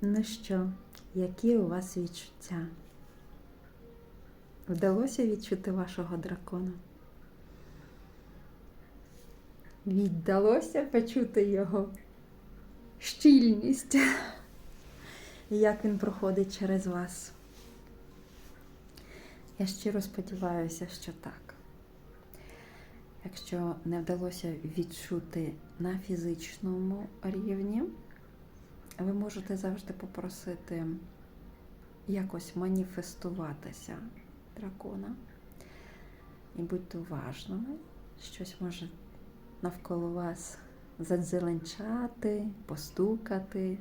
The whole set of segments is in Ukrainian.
Ну що, які у вас відчуття? Вдалося відчути вашого дракона? Віддалося почути його щільність, і як він проходить через вас. Я щиро сподіваюся, що так. Якщо не вдалося відчути на фізичному рівні, ви можете завжди попросити якось маніфестуватися дракона. І будьте уважними, щось може навколо вас задзеленчати, постукати,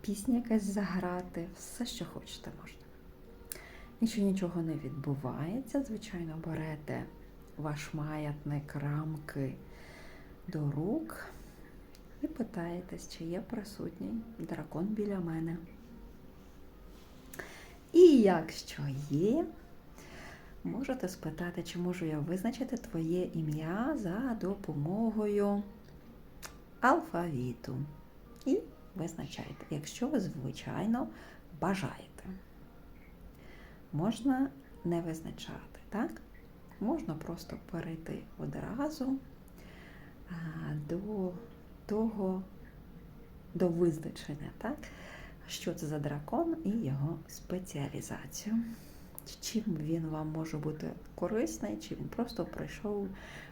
пісня якась заграти, все, що хочете, можна. Якщо нічого не відбувається, звичайно, берете ваш маятник, рамки до рук і питаєтесь, чи є присутній дракон біля мене. І якщо є, можете спитати, чи можу я визначити твоє ім'я за допомогою алфавіту. І визначайте, якщо ви, звичайно, бажаєте. Можна не визначати, так? Можна просто перейти одразу до того, до визначення, так? що це за дракон і його спеціалізацію. Чим він вам може бути корисний, чи він просто прийшов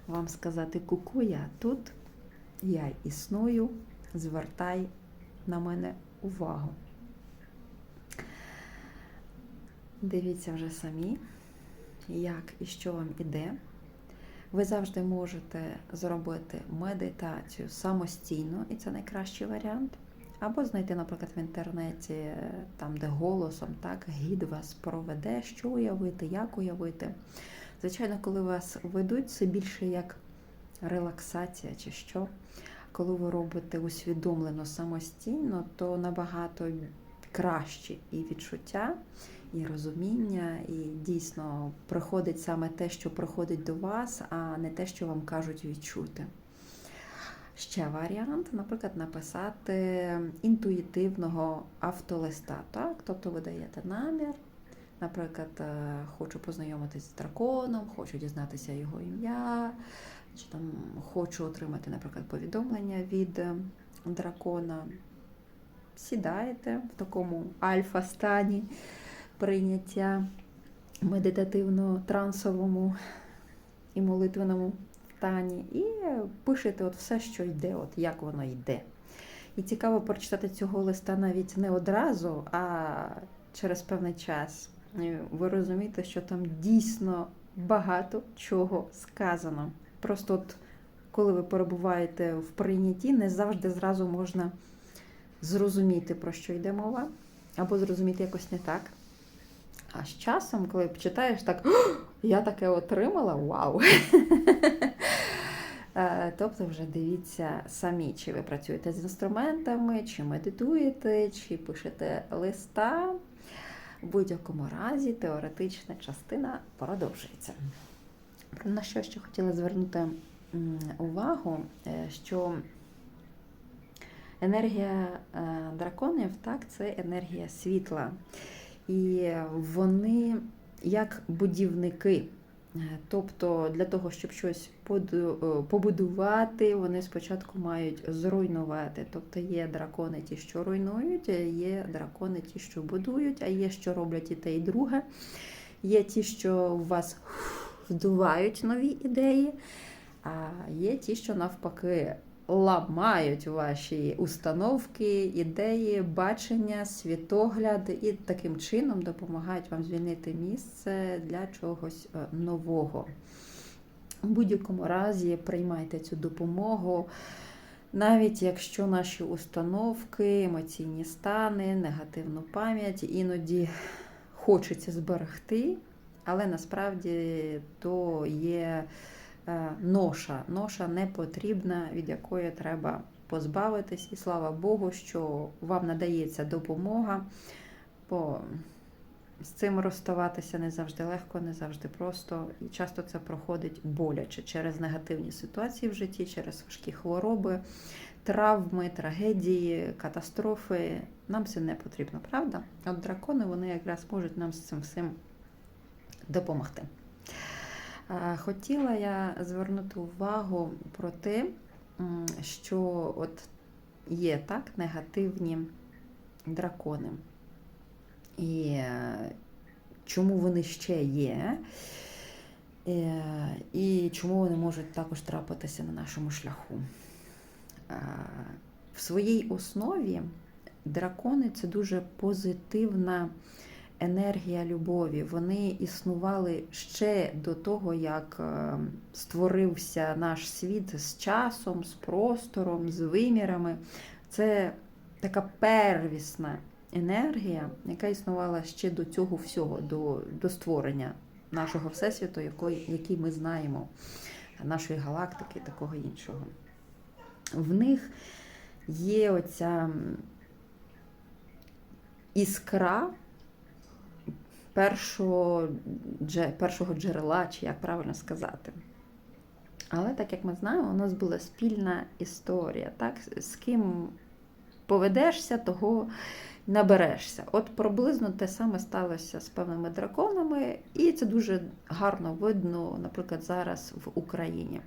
вам сказати ку-ку, я тут, я існую, звертай на мене увагу. Дивіться вже самі, як і що вам іде. Ви завжди можете зробити медитацію самостійно, і це найкращий варіант. Або знайти, наприклад, в інтернеті, там, де голосом так, гід вас проведе, що уявити, як уявити. Звичайно, коли вас ведуть, це більше як релаксація чи що. Коли ви робите усвідомлено самостійно, то набагато краще і відчуття, і розуміння, і дійсно приходить саме те, що приходить до вас, а не те, що вам кажуть відчути. Ще варіант, наприклад, написати інтуїтивного автолиста. Так? Тобто ви даєте намір, наприклад, е, хочу познайомитися з драконом, хочу дізнатися його ім'я, чи там хочу отримати, наприклад, повідомлення від дракона. Сідаєте в такому альфа-стані прийняття медитативно-трансовому і молитвеному стані, і пишете от все, що йде, от як воно йде. І цікаво прочитати цього листа навіть не одразу, а через певний час. Ви розумієте, що там дійсно багато чого сказано. Просто от коли ви перебуваєте в прийнятті, не завжди зразу можна зрозуміти, про що йде мова, або зрозуміти якось не так. А з часом, коли читаєш так, я таке отримала, вау! Тобто вже дивіться самі, чи ви працюєте з інструментами, чи медитуєте, чи пишете листа. В будь-якому разі теоретична частина продовжується. На що ще хотіла звернути увагу, що енергія драконів так, це енергія світла. І вони як будівники. Тобто для того, щоб щось побудувати, вони спочатку мають зруйнувати. Тобто є дракони ті, що руйнують, є дракони ті, що будують, а є, що роблять і те, і друге. Є ті, що в вас вдувають нові ідеї, а є ті, що навпаки ламають ваші установки, ідеї, бачення, світогляд і таким чином допомагають вам звільнити місце для чогось нового. У будь-якому разі приймайте цю допомогу. Навіть якщо наші установки, емоційні стани, негативну пам'ять іноді хочеться зберегти, але насправді то є ноша. Ноша не потрібна, від якої треба позбавитись. І слава Богу, що вам надається допомога, бо з цим розставатися не завжди легко, не завжди просто. І часто це проходить боляче через негативні ситуації в житті, через важкі хвороби. травми, трагедії, катастрофи. Нам це не потрібно, правда? От дракони вони якраз можуть нам з цим всім допомогти. Е, Хотіла я звернути увагу про те, що от є так негативні дракони. І е, чому вони ще є, е, і чому вони можуть також трапитися на нашому шляху. В своїй основі дракони це дуже позитивна енергія любові. Вони існували ще до того, як е, створився наш світ з часом, з простором, з вимірами. Це така первісна енергія, яка існувала ще до цього всього, до, до створення нашого всесвіту, який, який ми знаємо, нашої галактики, такого іншого. В них є оця іскра першого, першого джерела, чи як правильно сказати. Але так як ми знаємо, у нас була спільна історія, так? з ким поведешся, того наберешся. От приблизно те саме сталося з певними драконами, і це дуже гарно видно, наприклад, зараз в Україні.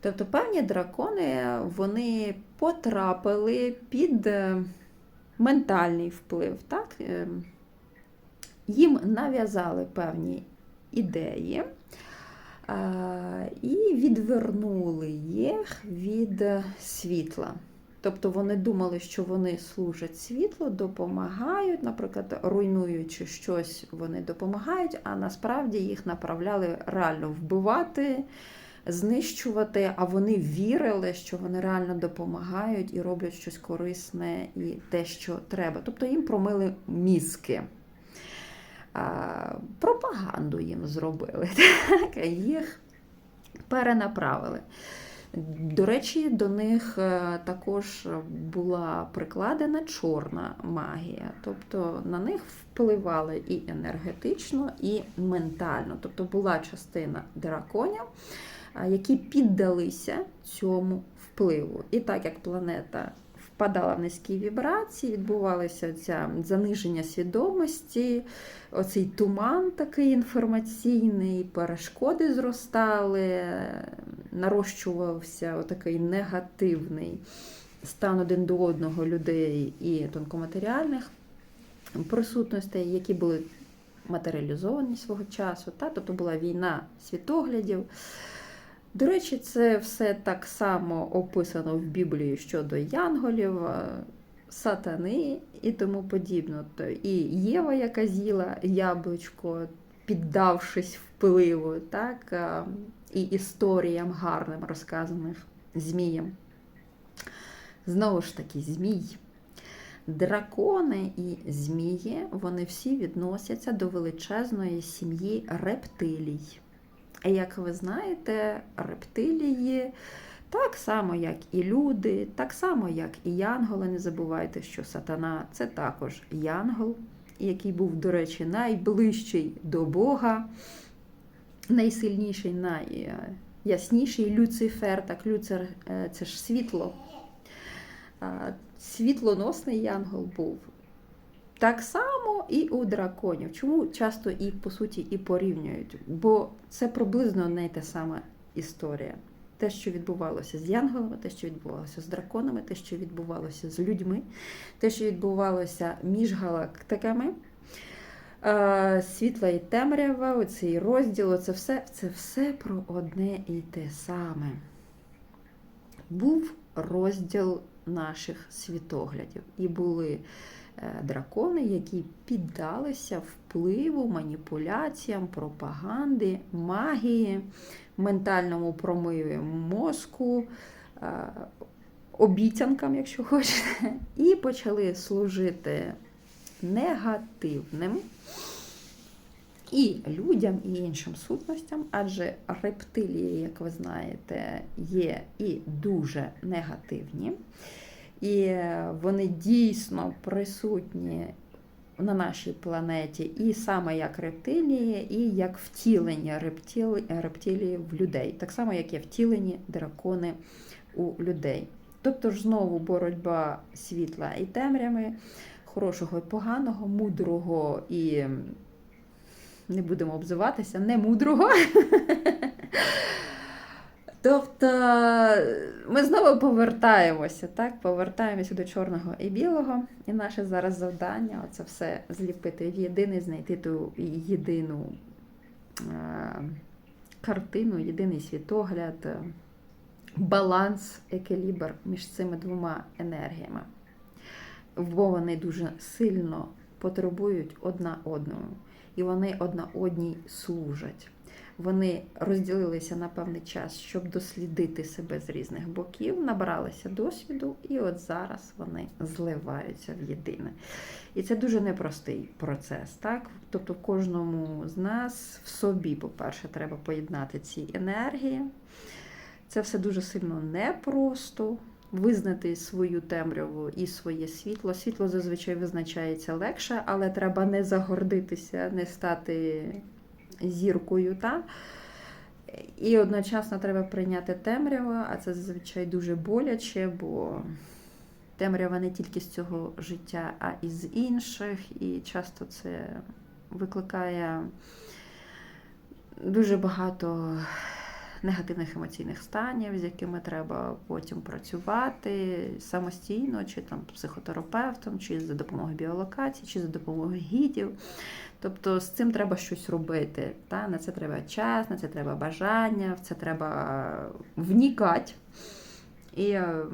Тобто певні дракони вони потрапили під е, ментальний вплив. Так? Їм нав'язали певні ідеї е, і відвернули їх від світла. Тобто вони думали, що вони служать світлу, допомагають, наприклад, руйнуючи щось, вони допомагають, а насправді їх направляли реально вбивати, знищувати, а вони вірили, що вони реально допомагають і роблять щось корисне і те, що треба. Тобто їм промили мізки. Пропаганду їм зробили, так, їх перенаправили. До речі, до них е, також була прикладена чорна магія, тобто на них впливали і енергетично, і ментально. Тобто була частина драконів, які піддалися цьому впливу. І так як планета впадала в низькі вібрації, відбувалося ця заниження свідомості, оцей туман такий інформаційний, перешкоди зростали, нарощувався отакий негативний стан один до одного людей і тонкоматеріальних присутностей, які були матеріалізовані свого часу. Та? Тобто була війна світоглядів. До речі, це все так само описано в Біблії щодо янголів, е, сатани і тому подібне. То І Єва, яка з'їла яблучко, піддавшись впливу, так, е, і історіям гарним розказаних Змієм. Знову ж таки, змій. Дракони і змії, вони всі відносяться до величезної сім'ї рептилій. А як ви знаєте, рептилії так само, як і люди, так само, як і янголи. Не забувайте, що сатана це також янгол, який був, до речі, найближчий до Бога, найсильніший, найясніший Люцифер. Так, Люцер це ж світло. Світлоносний янгол був. Так само і у драконів. Чому часто і по суті і порівнюють? Бо це приблизно не та сама історія. Те, що відбувалося з янголами, те, що відбувалося з драконами, те, що відбувалося з людьми, те, що відбувалося між галактиками, світла і темрява, оцей розділ, це все, це все про одне і те саме. Був розділ наших світоглядів. І були дракони, які піддалися впливу, маніпуляціям, пропаганди, магії, ментальному промиві мозку, обіцянкам, якщо хочете, і почали служити негативним. І людям, і іншим сутностям, адже рептилії, як ви знаєте, є і дуже негативні. І вони дійсно присутні на нашій планеті, і саме як рептилії, і як втілення рептилії в людей, так само, як є втілені дракони у людей. Тобто ж знову боротьба світла і темряви, хорошого і поганого, мудрого і не будемо обзиватися, не мудрого. Тобто ми знову повертаємося, так? Повертаємося до чорного і білого. І наше зараз завдання це все зліпити в єдиний, знайти ту єдину е, картину, єдиний світогляд, е, баланс, еквілібр між цими двома енергіями. Бо вони дуже сильно потребують одна одного, і вони одна одній служать. Вони розділилися на певний час, щоб дослідити себе з різних боків, набралися досвіду, і от зараз вони зливаються в єдине. І це дуже непростий процес. так? Тобто, кожному з нас в собі, по-перше, треба поєднати ці енергії. Це все дуже сильно непросто. Визнати свою темряву і своє світло. Світло зазвичай визначається легше, але треба не загордитися, не стати зіркою. Та? І одночасно треба прийняти темряву, а це зазвичай дуже боляче, бо темрява не тільки з цього життя, а і з інших. І часто це викликає дуже багато негативних емоційних станів, з якими треба потім працювати самостійно, чи там психотерапевтом, чи за допомогою біолокації, чи за допомогою гідів. Тобто з цим треба щось робити. Та? На це треба час, на це треба бажання, в це треба внікати. І, е,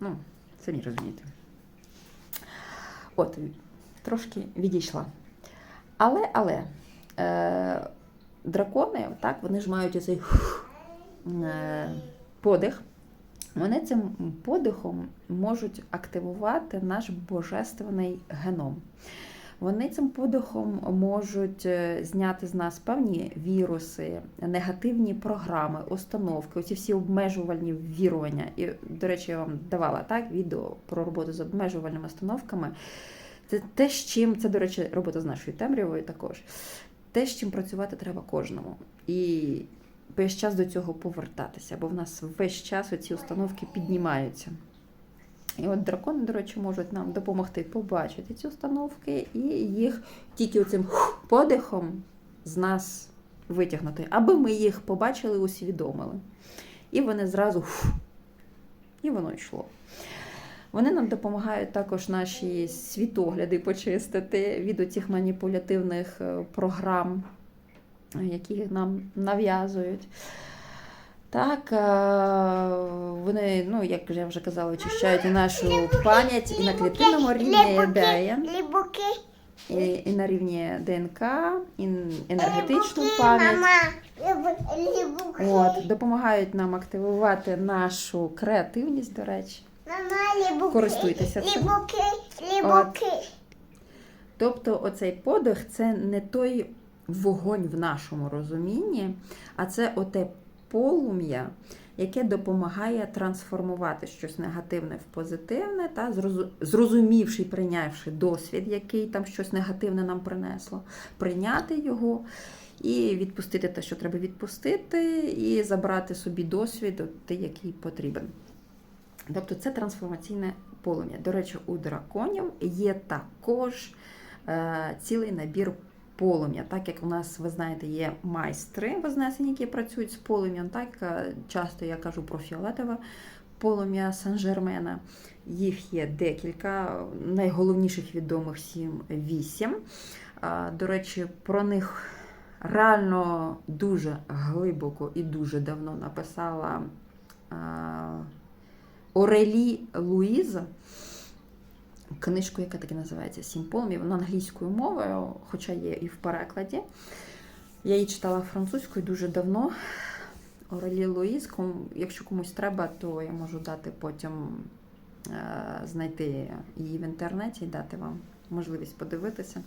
ну, самі розумієте. От, трошки відійшла. Але, але е, дракони, так, вони ж мають оцей подих. Вони цим подихом можуть активувати наш божественний геном. Вони цим подихом можуть е, зняти з нас певні віруси, негативні програми, установки, оці всі обмежувальні вірування. І, до речі, я вам давала так відео про роботу з обмежувальними установками. Це те, з чим, це, до речі, робота з нашою темрявою також. Те, з чим працювати треба кожному. І весь час до цього повертатися, бо в нас весь час оці установки піднімаються. І от дракони, до речі, можуть нам допомогти побачити ці установки і їх тільки оцим подихом з нас витягнути, аби ми їх побачили, усвідомили. І вони зразу і воно йшло. Вони нам допомагають також наші світогляди почистити від оцих маніпулятивних е, програм, які нам нав'язують. Так, е, вони, ну, як я вже казала, очищають і нашу пам'ять і на клітинному рівні ідеї, і, і на рівні ДНК, і енергетичну пам'ять. От, допомагають нам активувати нашу креативність, до речі. Користуйтеся цим. От. Тобто оцей подих це не той вогонь в нашому розумінні, а це оте полум'я, яке допомагає трансформувати щось негативне в позитивне, та зрозумівши і прийнявши досвід, який там щось негативне нам принесло, прийняти його. І відпустити те, що треба відпустити, і забрати собі досвід, той, який потрібен. Тобто це трансформаційне полум'я. До речі, у драконів є також е, цілий набір полум'я. Так як у нас, ви знаєте, є майстри вознесені, які працюють з полум'ям, так е, часто я кажу про фіолетове полум'я Сан-Жермена. Їх є декілька, найголовніших відомих 7-8. До речі, про них реально дуже глибоко і дуже давно написала Орелі Луїза книжку, яка таки називається Сім полум'їв, вона англійською мовою, хоча є і в перекладі. Я її читала французькою дуже давно. Орелі Луїз, якщо комусь треба, то я можу дати потім е, знайти її в інтернеті і дати вам можливість подивитися.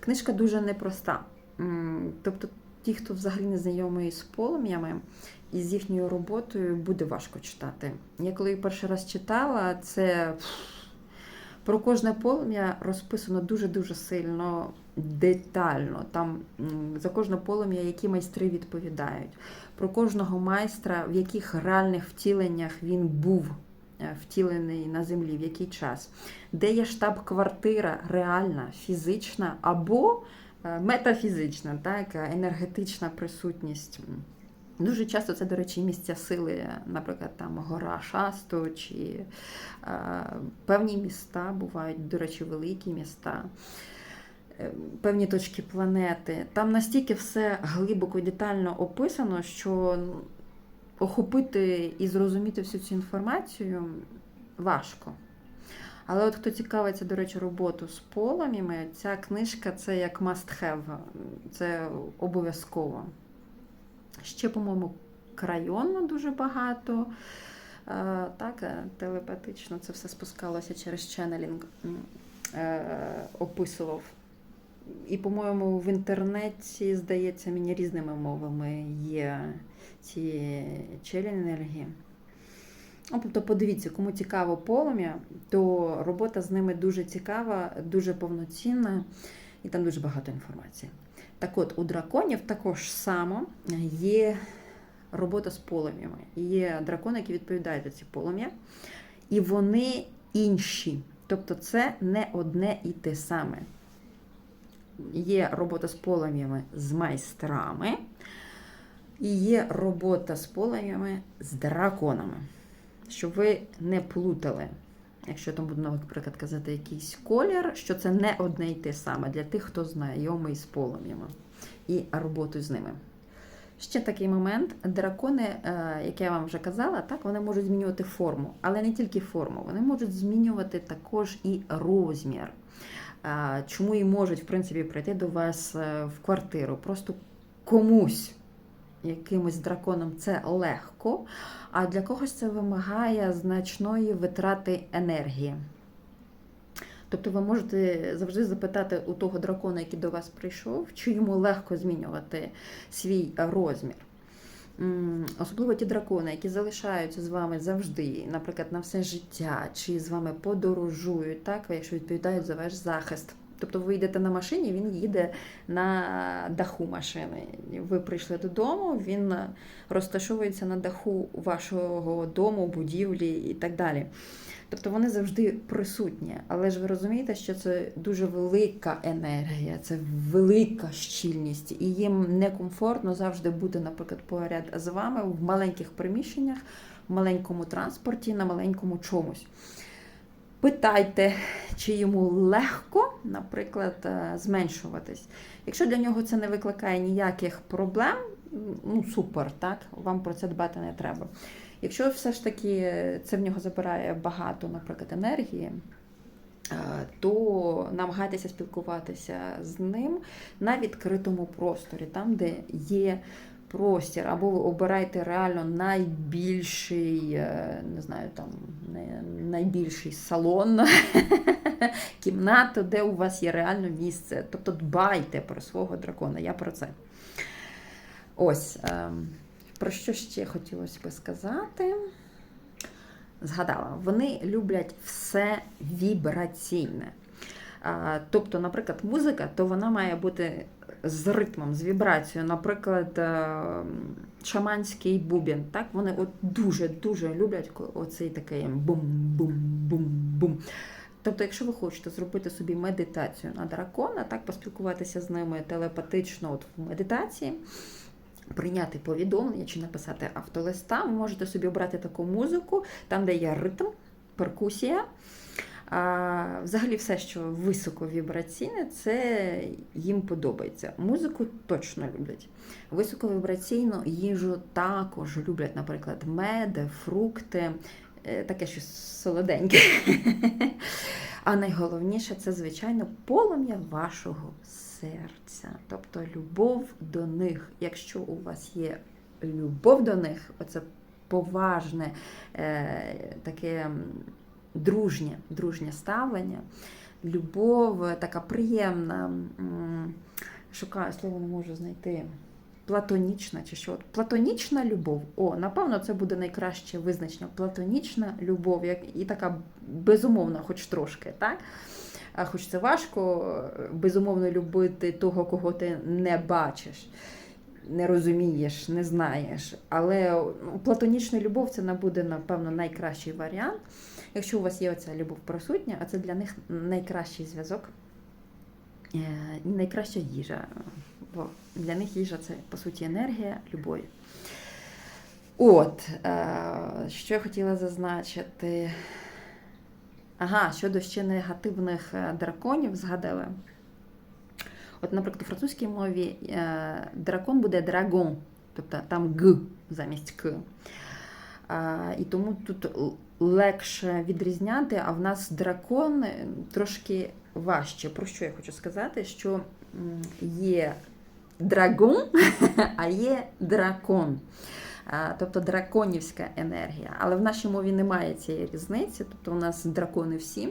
Книжка дуже непроста. Тобто, ті, хто взагалі не знайомий з полум'ями і з їхньою роботою, буде важко читати. Я коли її перший раз читала, це. Про кожне полум'я розписано дуже-дуже сильно, детально. Там за кожне полум'я, які майстри відповідають. Про кожного майстра, в яких реальних втіленнях він був е, втілений на землі, в який час, де є штаб-квартира реальна, фізична або е, метафізична, так, енергетична присутність. Дуже часто це, до речі, місця сили, наприклад, там гора Шасту чи е, певні міста бувають, до речі, великі міста, е, певні точки планети. Там настільки все глибоко і детально описано, що охопити і зрозуміти всю цю інформацію важко. Але от хто цікавиться, до речі, роботу з полум'ями, ця книжка це як must have, це обов'язково. Ще, по-моєму, крайонно дуже багато. Е, Так, е, телепатично це все спускалося через ченнелінг, е, описував. І, по-моєму, в інтернеті, здається, мені різними мовами є ці челенергії. Ну, Тобто, подивіться, кому цікаво полум'я, то робота з ними дуже цікава, дуже повноцінна і там дуже багато інформації. Так от, у драконів також само є робота з полум'ями. Є дракони, які відповідають за ці полум'я, і вони інші. Тобто це не одне і те саме. Є робота з полум'ями з майстрами, і є робота з полум'ями з драконами. Щоб ви не плутали, якщо там буду, наприклад, казати якийсь колір, що це не одне й те саме для тих, хто знайомий з полум'ями і роботою з ними. Ще такий момент: дракони, е, як я вам вже казала, так вони можуть змінювати форму, але не тільки форму, вони можуть змінювати також і розмір. Е, Чому і можуть, в принципі, прийти до вас е, в квартиру? Просто комусь, якимось драконом, це легко, а для когось це вимагає значної витрати енергії. Тобто ви можете завжди запитати у того дракона, який до вас прийшов, чи йому легко змінювати свій розмір. Особливо ті дракони, які залишаються з вами завжди, наприклад, на все життя, чи з вами подорожують, так, якщо відповідають за ваш захист. Тобто ви йдете на машині, він їде на даху машини. Ви прийшли додому, він розташовується на даху вашого дому, будівлі і так далі. Тобто вони завжди присутні. Але ж ви розумієте, що це дуже велика енергія, це велика щільність, і їм некомфортно завжди бути, наприклад, поряд з вами в маленьких приміщеннях, в маленькому транспорті, на маленькому чомусь. Питайте, чи йому легко, наприклад, е, зменшуватись. Якщо для нього це не викликає ніяких проблем, ну супер, так, вам про це дбати не треба. Якщо все ж таки це в нього забирає багато, наприклад, енергії, е, то намагайтеся спілкуватися з ним на відкритому просторі, там, де є простір, або ви обирайте реально найбільший, е, не знаю, там найбільший салон, кімнату, де у вас є реально місце. Тобто дбайте про свого дракона. Я про це. Ось. ем, Про що ще хотілося би сказати? Згадала, вони люблять все вібраційне. Тобто, наприклад, музика, то вона має бути з ритмом, з вібрацією. Наприклад, е, шаманський бубін. Так? Вони от дуже-дуже люблять оцей такий бум-бум-бум-бум. Тобто, якщо ви хочете зробити собі медитацію на дракона, так поспілкуватися з ними телепатично от в медитації, прийняти повідомлення чи написати автолиста, ви можете собі обрати таку музику, там, де є ритм, перкусія. А, взагалі, все, що високовібраційне, це їм подобається. Музику точно люблять. Високовібраційну їжу також люблять, наприклад, мед, фрукти, е, таке щось солоденьке. А найголовніше це, звичайно, полум'я вашого серця, тобто любов до них. Якщо у вас є любов до них, оце поважне, е, таке дружнє, дружнє ставлення, любов е, така приємна, шукаю слово, не можу знайти. Платонічна чи що? Платонічна любов. О, напевно, це буде найкраще визначення. Платонічна любов, як і така безумовна, хоч трошки, так? А хоч це важко, е, безумовно любити того, кого ти не бачиш. не розумієш, не знаєш. Але ну, платонічна любов це буде, напевно, найкращий варіант. Якщо у вас є оця любов присутня, а це для них найкращий зв'язок, е, найкраща їжа. Бо для них їжа це, по суті, енергія любові. От, е, що я хотіла зазначити. Ага, щодо ще негативних е, драконів, згадала. От, наприклад, у французькій мові дракон буде драгон, тобто там г замість к. І тому тут легше відрізняти, а в нас дракон е, трошки важче. Про що я хочу сказати? Що є драгон, а є дракон. Тобто драконівська енергія. Але в нашій мові немає цієї різниці, тобто у нас дракони всі.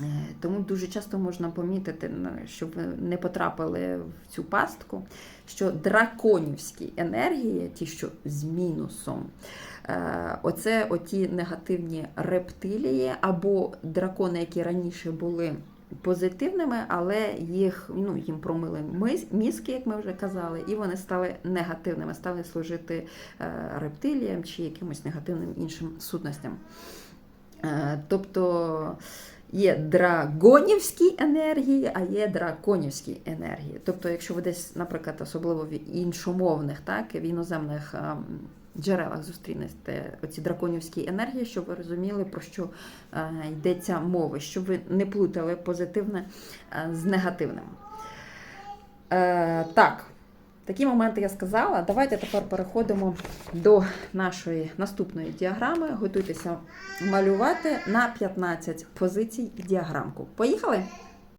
Е, Тому дуже часто можна помітити, щоб не потрапили в цю пастку, що драконівські енергії, ті, що з мінусом, е, оце оті негативні рептилії або дракони, які раніше були позитивними, але їх ну, їм промили мізки, як ми вже казали, і вони стали негативними, стали служити е, рептиліям чи якимось негативним іншим сутностям. Тобто є драгонівські енергії, а є драконівські енергії. Тобто, якщо ви десь, наприклад, особливо в іншомовних, так, в іноземних ем, джерелах зустрінете оці драконівські енергії, щоб ви розуміли, про що йдеться мова, щоб ви не плутали позитивне з негативним. Е, так, такі моменти я сказала. Давайте тепер переходимо до нашої наступної діаграми. Готуйтеся малювати на 15 позицій діаграмку. Поїхали!